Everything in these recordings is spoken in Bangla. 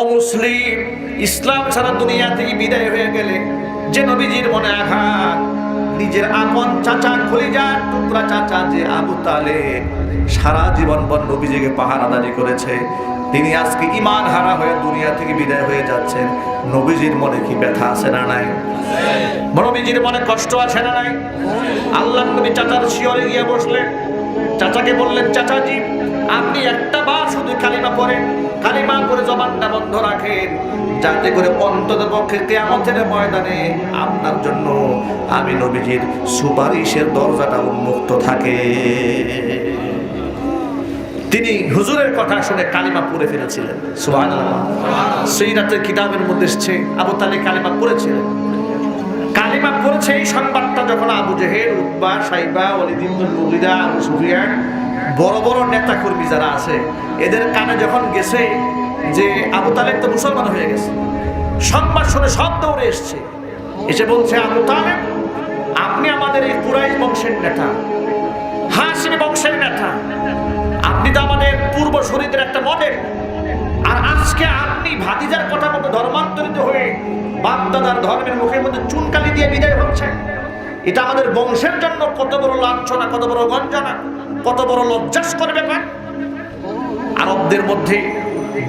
অমুসলিম ইসলাম ছাড়া দুনিয়া থেকে বিদায় হয়ে গেলে যে নবীজির মনে আঘাত, নিজের আপন চাচা খলিজার টুকরা চাচা যে আবু তালে সারা জীবন বন নবীজিকে পাহারাদারি করেছে। তিনি আজকে ইমান হারা হয়ে দুনিয়া থেকে বিদায় হয়ে যাচ্ছেন। নবীজির মনে কি ব্যথা আছে না নাই? নবীজির মনে কষ্ট আছে না নাই? আল্লাহ নবী চাচার শিয়রে গিয়ে বসলেন। চাচাকে বললেন, চাচাজি, আপনি একটা বার শুধু কালিমা পড়েন। কালিমা জবানটা বন্ধ রাখেন। যাতে করে অন্তত পক্ষে কেয়ামতের ময়দানে আপনার জন্য আমি নবীজির সুপারিশের দরজাটা উন্মুক্ত থাকে। তিনি হুজুরের কথা শুনে কালিমা পড়ে ফেলেছিলেন। সুহান সেই রাতের কিতাবের মধ্যে এসছে আবু তালে কালিমা পড়েছিলেন। কালিমা পড়েছে এই সংবাদটা যখন আবু জেহেল উদ্বা সাইবা অলিদিন্দুল মুগিদা, আবু সুফিয়ান, বড় বড় নেতা কর্মী যারা আছে, এদের কানে যখন গেছে যে আবু তালেব তো মুসলমান হয়ে গেছে। সংবাদ শুনে সব দৌড়ে এসছে। এসে বলছে, আবু তালেব, আপনি আমাদের এই কুরাইশ বংশের নেতা, হাসিমি বংশের নেতা। আপনি তো আমাদের পূর্ব শরীরের একটা মডেল। আর আজকে আপনি ভাতিজার কথা মতো ধর্মান্তরিত হয়ে বাপদাদার ধর্মের মুখের মধ্যে চুনকালি দিয়ে বিদায় হচ্ছে এটা আমাদের বংশের জন্য কত বড় লাঞ্ছনা, কত বড় গঞ্জনা, কত বড় লজ্জাস্কর ব্যাপার। আরবদের মধ্যে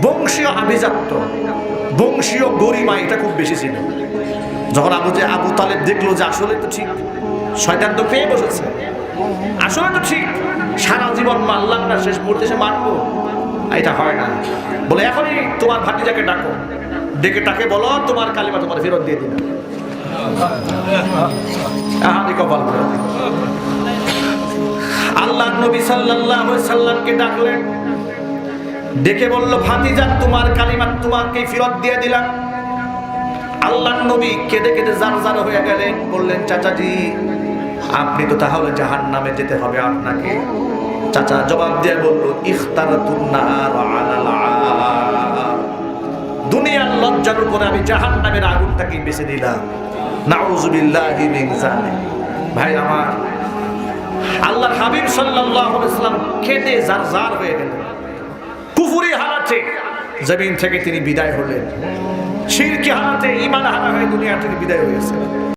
বংশীয় আভিজাত্য, বংশীয় গরিমা, এটা খুব বেশি ছিল। যখন আবু যে আবু তালেব দেখল যে আসলে তো ঠিক, শয়তান তো পেয়ে বসেছে। আসলে তো ঠিক, সারা জীবন মানলাম না, শেষ মুহূর্তে সে মানবো এটা হয় না। বলে, এখনই তোমার ভাতিজাকে ডাকো। ডেকে তাকে বলো, তোমার কালিমা তোমার ফেরত দিয়ে দিলাম। আল্লাহ নবী আলাইহি সাল্লামকে ডাকলেন। ডেকে বলল, ভাতিজা, তোমার কালিমা তোমাকে ফেরত দিয়ে দিলাম। আল্লাহ নবী কেঁদে কেঁদে জার জার হয়ে গেলেন, বললেন, চাচাজি, আপনি তো তাহলে জাহান নামে যেতে হবে আপনাকে। চাচা জবাব দিয়ে বলল, ইখতার দুনিয়ার লজ্জার উপরে আমি জাহান নামের আগুনটাকে বেছে দিলাম ভাই আমার, আল্লাহর হাবিব সাল্লাম কেঁদে জার জার হয়ে গেলেন। কুফুরি হারাতে জমিন থেকে তিনি বিদায় হলেন। শিরকি হারাতে ইমান হারা হয়ে দুনিয়া থেকে বিদায় হয়েছে